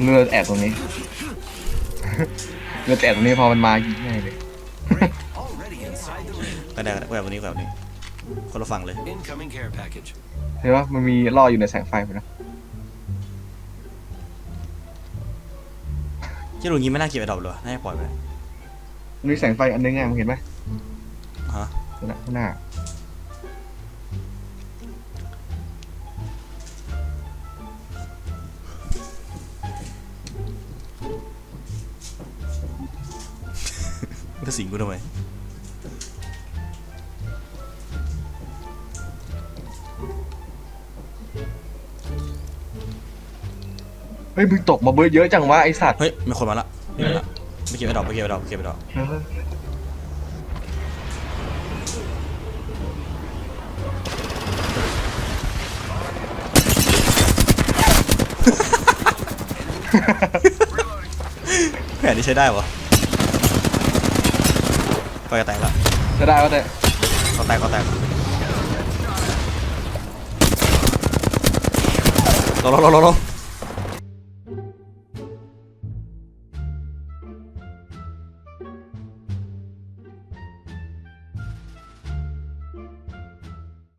เรือแอบตรงนี้เรือแอบตรงนี้พอมันมายิงง่ายเลย Already inside the ring. ก็ได้ก็ได้แบบนี้แบบนี้ คนละฝั่งเลย Incoming care package. เห็นปะมันมีล่ออยู่ในแสงไฟไปนะที่ลุงยิ้มไม่น่าเก็บไอ้ดอกเลยวะน่าจะปล่อยไป มันมีแสงไฟอันนึงไงมึงเห็นไหมฮะ นั่นน่ะข้างหน้า มันจะสิงกูทำไมเฮ้ยมึงตกมาเบอร์เยอะจังวะไอสัตว์เฮ้ยมีคนมาละนี่มาละไม่เก็บไอ้ดอกไม่เก็บไอ้ดอกไม่เก็บไอ้ดอกเออแผนนี้ใช้ได้ปะ ก็จะแตกละจะได้วะแต่ก็แตกก็แตกลงลงลงลงลง